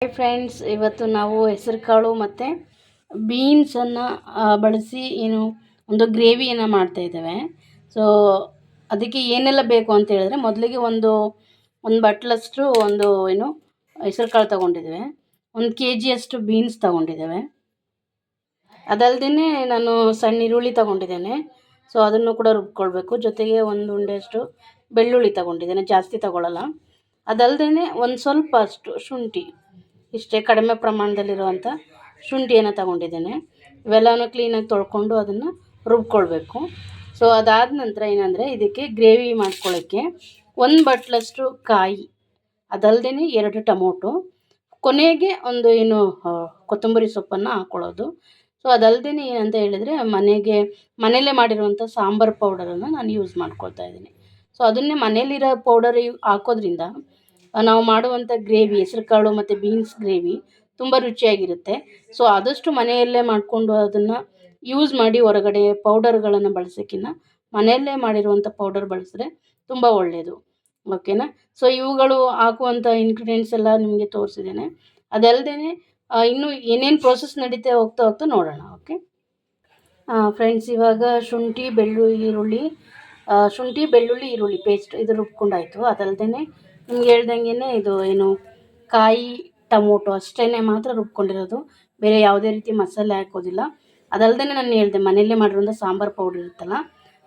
Hi friends ಇವತ್ತು ನಾವು ಹೆಸರುಕಾಳು ಮತ್ತು ಬೀನ್ಸನ್ನು ಬಳಸಿ ಏನು ಒಂದು ಗ್ರೇವಿಯನ್ನು ಮಾಡ್ತಾ ಇದ್ದೇವೆ. ಸೊ ಅದಕ್ಕೆ ಏನೆಲ್ಲ ಬೇಕು ಅಂತ ಹೇಳಿದ್ರೆ ಮೊದಲಿಗೆ ಒಂದು ಒಂದು ಬಟ್ಲಷ್ಟು ಒಂದು ಏನು ಹೆಸರುಕಾಳು ತಗೊಂಡಿದ್ದೇವೆ. ಒಂದು ಕೆ ಜಿಯಷ್ಟು ಬೀನ್ಸ್ ತಗೊಂಡಿದ್ದೇವೆ. ಅದಲ್ಲದೆ ನಾನು ಸಣ್ಣ ಈರುಳ್ಳಿ ತೊಗೊಂಡಿದ್ದೇನೆ. ಸೊ ಅದನ್ನು ಕೂಡ ರುಬ್ಕೊಳ್ಬೇಕು. ಜೊತೆಗೆ ಒಂದು ಉಂಡೆಯಷ್ಟು ಬೆಳ್ಳುಳ್ಳಿ ತಗೊಂಡಿದ್ದೇನೆ. ಜಾಸ್ತಿ ತೊಗೊಳ್ಳಲ್ಲ ಅದಲ್ಲದೆ ಒಂದು ಸ್ವಲ್ಪ ಅಷ್ಟು ಶುಂಠಿ. ಇಷ್ಟೇ ಕಡಿಮೆ ಪ್ರಮಾಣದಲ್ಲಿರುವಂಥ ಶುಂಠಿಯನ್ನು ತಗೊಂಡಿದ್ದೇನೆ. ಇವೆಲ್ಲವೂ ಕ್ಲೀನಾಗಿ ತೊಳ್ಕೊಂಡು ಅದನ್ನು ರುಬ್ಕೊಳ್ಬೇಕು. ಸೊ ಅದಾದ ನಂತರ ಏನಂದರೆ, ಇದಕ್ಕೆ ಗ್ರೇವಿ ಮಾಡ್ಕೊಳ್ಳೋಕ್ಕೆ ಒಂದು ಬಟ್ಲಷ್ಟು ಕಾಯಿ ಅದಲ್ಲದೆ ಎರಡು ಟೊಮೊಟೊ, ಕೊನೆಗೆ ಒಂದು ಏನು ಕೊತ್ತಂಬರಿ ಸೊಪ್ಪನ್ನು ಹಾಕ್ಕೊಳ್ಳೋದು ಸೊ ಅದಲ್ಲದೆ ಏನಂತ ಹೇಳಿದರೆ, ಮನೆಗೆ, ಮನೆಯಲ್ಲೇ ಮಾಡಿರುವಂಥ ಸಾಂಬಾರು ಪೌಡರನ್ನು ನಾನು ಯೂಸ್ ಮಾಡ್ಕೊಳ್ತಾ ಇದ್ದೀನಿ. ಸೊ ಅದನ್ನೇ ಮನೇಲಿರೋ ಪೌಡರ್ ಹಾಕೋದ್ರಿಂದ ನಾವು ಮಾಡುವಂಥ ಗ್ರೇವಿ, ಹೆಸ್ರುಕಾಳು ಮತ್ತು ಬೀನ್ಸ್ ಗ್ರೇವಿ ತುಂಬ ರುಚಿಯಾಗಿರುತ್ತೆ. ಸೊ ಆದಷ್ಟು ಮನೆಯಲ್ಲೇ ಮಾಡಿಕೊಂಡು ಅದನ್ನು ಯೂಸ್ ಮಾಡಿ ಹೊರಗಡೆ ಪೌಡರ್ಗಳನ್ನು ಬಳಸೋಕ್ಕಿಂತ ಮನೆಯಲ್ಲೇ ಮಾಡಿರುವಂಥ ಪೌಡರ್ ಬಳಸಿದ್ರೆ ತುಂಬ ಒಳ್ಳೆಯದು ಓಕೆನಾ ಸೊ ಇವುಗಳು ಹಾಕುವಂಥ ಇಂಗ್ರೀಡಿಯೆಂಟ್ಸ್ ಎಲ್ಲ ನಿಮಗೆ ತೋರಿಸಿದ್ದೇನೆ. ಅದಲ್ಲದೆ ಇನ್ನೂ ಏನೇನು ಪ್ರೋಸೆಸ್ ನಡೀತಾ ಹೋಗ್ತಾ ಹೋಗ್ತಾ ನೋಡೋಣ ಓಕೆ ಫ್ರೆಂಡ್ಸ್ ಇವಾಗ ಶುಂಠಿ, ಬೆಳ್ಳುಳ್ಳಿ, ಈರುಳ್ಳಿ ಶುಂಠಿ, ಬೆಳ್ಳುಳ್ಳಿ, ಈರುಳ್ಳಿ ಪೇಸ್ಟ್ ಇದು ರುಬ್ಕೊಂಡಾಯಿತು. ಅದಲ್ಲದೆ ನಿಮ್ಗೆ ಹೇಳ್ದಂಗೆ ಇದು ಏನು ಕಾಯಿ ಟೊಮೊಟೊ ಅಷ್ಟೇ ಮಾತ್ರ ರುಬ್ಕೊಂಡಿರೋದು. ಬೇರೆ ಯಾವುದೇ ರೀತಿ ಮಸಾಲೆ ಹಾಕೋದಿಲ್ಲ. ಅದಲ್ಲದೆ ನಾನು ಹೇಳ್ದೆ ಮನೆಯಲ್ಲೇ ಮಾಡಿರೋಂಥ ಸಾಂಬಾರು ಪೌಡರ್ ಇರುತ್ತಲ್ಲ,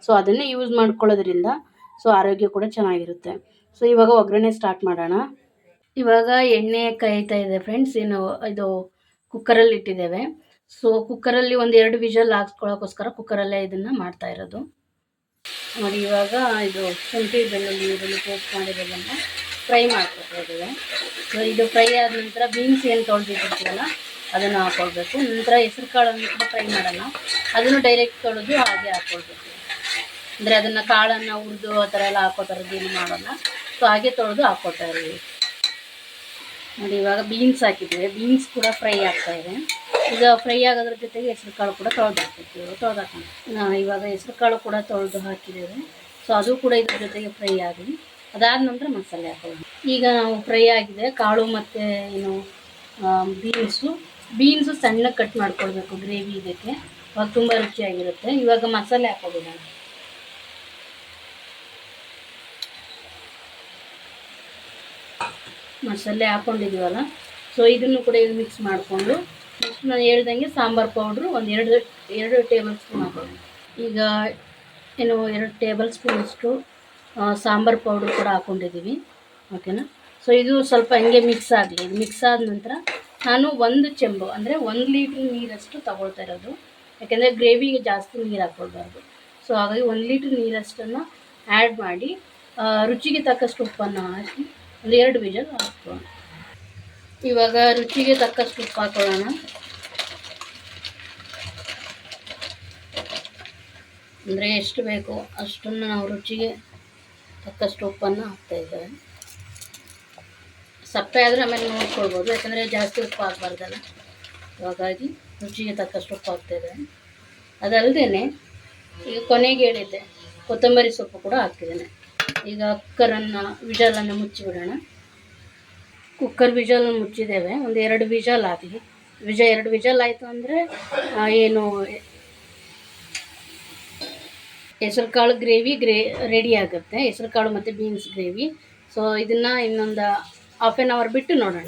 ಸೊ ಅದನ್ನೇ ಯೂಸ್ ಮಾಡ್ಕೊಳ್ಳೋದ್ರಿಂದ ಸೊ ಆರೋಗ್ಯ ಕೂಡ ಚೆನ್ನಾಗಿರುತ್ತೆ. ಸೊ ಇವಾಗ ಒಗ್ಗರಣೆ ಸ್ಟಾರ್ಟ್ ಮಾಡೋಣ. ಇವಾಗ ಎಣ್ಣೆ ಕಾಯ್ತಾ ಇದೆ ಫ್ರೆಂಡ್ಸ್ ಏನು ಇದು ಕುಕ್ಕರಲ್ಲಿ ಇಟ್ಟಿದ್ದೇವೆ. ಸೊ ಕುಕ್ಕರಲ್ಲಿ ಒಂದು ಎರಡು ವಿಷಲ್ ಹಾಕ್ಸ್ಕೊಳ್ಳೋಕ್ಕೋಸ್ಕರ ಕುಕ್ಕರಲ್ಲೇ ಇದನ್ನು ಮಾಡ್ತಾ ಇರೋದು. ನೋಡಿ ಇವಾಗ ಇದು ಶುಂಠಿ ಬೆಳ್ಳುಳ್ಳಿ ಇದನ್ನು ಪೇಸ್ಟ್ ಮಾಡಿರೋದನ್ನು ಫ್ರೈ ಮಾಡ್ಕೊಳ್ತಾ ಸೊ ಇದು ಫ್ರೈ ಆದ ನಂತರ ಬೀನ್ಸ್ ಏನು ತೊಳೆದಿರ್ತೀವಲ್ಲ ಅದನ್ನು ಹಾಕ್ಕೊಳ್ಬೇಕು ನಂತರ ಹೆಸ್ರು ಕಾಳನ್ನು ಕೂಡ ಫ್ರೈ ಮಾಡೋಣ. ಅದನ್ನು ಡೈರೆಕ್ಟ್ ತೊಳೆದು ಹಾಗೆ ಹಾಕ್ಕೊಳ್ಬೇಕು ಅಂದರೆ ಅದನ್ನು ಕಾಳನ್ನು ಹುರಿದು ಆ ಥರ ಎಲ್ಲ ಹಾಕೋ ಥರದ್ದು ಏನು ಮಾಡೋಲ್ಲ. ಸೊ ಹಾಗೆ ತೊಳೆದು ಹಾಕ್ಕೊಳ್ತಾ ಇದ್ದೀವಿ. ನೋಡಿ, ಇವಾಗ ಬೀನ್ಸ್ ಹಾಕಿದ್ದೀವಿ. ಬೀನ್ಸ್ ಕೂಡ ಫ್ರೈ ಆಗ್ತಾ ಇದೆ. ಈಗ ಫ್ರೈ ಆಗೋದ್ರ ಜೊತೆಗೆ ಹೆಸ್ರು ಕಾಳು ಕೂಡ ತೊಳೆದು ಹಾಕ್ತಿರ್ತೀವಿ ತೊಳೆದು ಹಾಕೋಣ. ಇವಾಗ ಹೆಸ್ರು ಕಾಳು ಕೂಡ ತೊಳೆದು ಹಾಕಿದ್ದೇವೆ. ಸೊ ಅದು ಕೂಡ ಇದ್ರ ಜೊತೆಗೆ ಫ್ರೈ ಆಗಲಿ ಅದಾದ ನಂತರ ಮಸಾಲೆ ಹಾಕೋದು. ಈಗ ನಾವು ಫ್ರೈ ಆಗಿದೆ, ಕಾಳು ಮತ್ತು ಏನು ಬೀನ್ಸು. ಬೀನ್ಸು ಸಣ್ಣಗೆ ಕಟ್ ಮಾಡ್ಕೊಳ್ಬೇಕು, ಗ್ರೇವಿ ಇದಕ್ಕೆ. ಅವಾಗ ತುಂಬ ರುಚಿಯಾಗಿರುತ್ತೆ. ಇವಾಗ ಮಸಾಲೆ ಹಾಕೋಬಿಡೋಣ ಮಸಾಲೆ ಹಾಕ್ಕೊಂಡಿದ್ದೀವಲ್ಲ ಸೊ ಇದನ್ನು ಕೂಡ ಇದು ಮಿಕ್ಸ್ ಮಾಡಿಕೊಂಡು ನೆಕ್ಸ್ಟ್ ನಾನು ಹೇಳ್ದಂಗೆ ಸಾಂಬಾರು ಪೌಡ್ರು ಒಂದು ಎರಡು ಎರಡು ಟೇಬಲ್ ಸ್ಪೂನ್ ಹಾಕೋಣ ಈಗ, ಏನು, ಎರಡು ಟೇಬಲ್ ಸ್ಪೂನಷ್ಟು ಸಾಂಬಾರು ಪೌಡ್ರ್ ಕೂಡ ಹಾಕ್ಕೊಂಡಿದ್ದೀವಿ ಓಕೆನಾ? ಸೊ ಇದು ಸ್ವಲ್ಪ ಹಂಗೆ ಮಿಕ್ಸ್ ಆಗಲಿ ಮಿಕ್ಸ್ ಆದ ನಂತರ ನಾನು ಒಂದು ಚೆಂಬು, ಅಂದರೆ ಒಂದು ಲೀಟ್ರ್ ನೀರಷ್ಟು ತಗೊಳ್ತಾ ಇರೋದು. ಯಾಕೆಂದರೆ ಗ್ರೇವಿಗೆ ಜಾಸ್ತಿ ನೀರು ಹಾಕ್ಕೊಳ್ಬಾರ್ದು. ಸೊ ಹಾಗಾಗಿ ಒಂದು ಲೀಟ್ರ್ ನೀರಷ್ಟನ್ನು ಆ್ಯಡ್ ಮಾಡಿ ರುಚಿಗೆ ತಕ್ಕಷ್ಟು ಉಪ್ಪನ್ನು ಹಾಕಿ ಒಂದು ಎರಡು ವಿಜಲ್ ಹಾಕ್ಕೊಳ್ಳೋಣ. ಇವಾಗ ರುಚಿಗೆ ತಕ್ಕಷ್ಟು ಉಪ್ಪು ಹಾಕೊಳ್ಳೋಣ ಅಂದರೆ ಎಷ್ಟು ಬೇಕೋ ಅಷ್ಟನ್ನು ನಾವು ರುಚಿಗೆ ತಕ್ಕಷ್ಟು ಉಪ್ಪನ್ನು ಹಾಕ್ತಾಯಿದ್ದಾರೆ ಸಪ್ಪೆ ಆದರೆ ಆಮೇಲೆ ನೋಡ್ಕೊಳ್ಬೋದು, ಯಾಕಂದರೆ ಜಾಸ್ತಿ ಉಪ್ಪು ಹಾಕ್ಬಾರ್ದಲ್ಲ. ಹಾಗಾಗಿ ರುಚಿಗೆ ತಕ್ಕಷ್ಟು ಉಪ್ಪು ಹಾಕ್ತಾಯಿದ್ದಾರೆ ಅದಲ್ಲದೆ ಈಗ ಕೊನೆಗೆ ಹೇಳಿದ್ದೆ, ಕೊತ್ತಂಬರಿ ಸೊಪ್ಪು ಕೂಡ ಹಾಕ್ತಿದ್ದೇನೆ ಈಗ ಕುಕ್ಕರನ್ನು ವಿಜಲನ್ನು ಮುಚ್ಚಿಬಿಡೋಣ. ಕುಕ್ಕರ್ ವಿಜಲ್ ಮುಚ್ಚಿದ್ದೇವೆ ಒಂದು ಎರಡು ವಿಜಲ್ ಆಗಲಿ ವಿಜ ಎರಡು ವಿಜಲ್ ಆಯಿತು ಅಂದರೆ ಏನು ಹೆಸ್ರು ಕಾಳು ಗ್ರೇವಿ ಗ್ರೇ ರೆಡಿ ಆಗುತ್ತೆ. ಹೆಸ್ರು ಕಾಳು ಮತ್ತು ಬೀನ್ಸ್ ಗ್ರೇವಿ. ಸೊ ಇದನ್ನು ಇನ್ನೊಂದು ಹಾಫ್ ಆ್ಯನ್ ಅವರ್ ಬಿಟ್ಟು ನೋಡೋಣ.